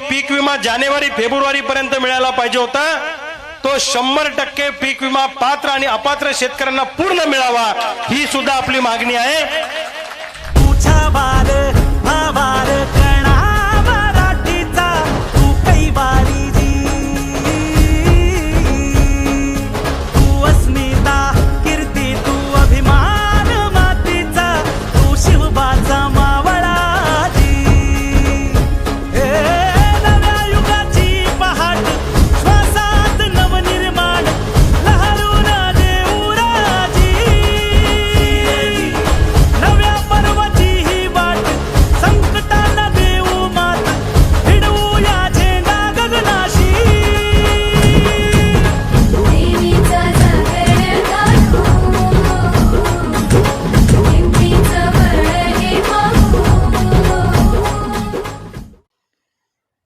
पीक विमा जानेवारी फेब्रुवारी पर्यंत मिळाला पाहिजे होता. तो शंभर टक्के पीक विमा पात्र आणि अपात्र शेतकऱ्यांना पूर्ण मिळावा ही सुद्धा आपली मागणी आहे.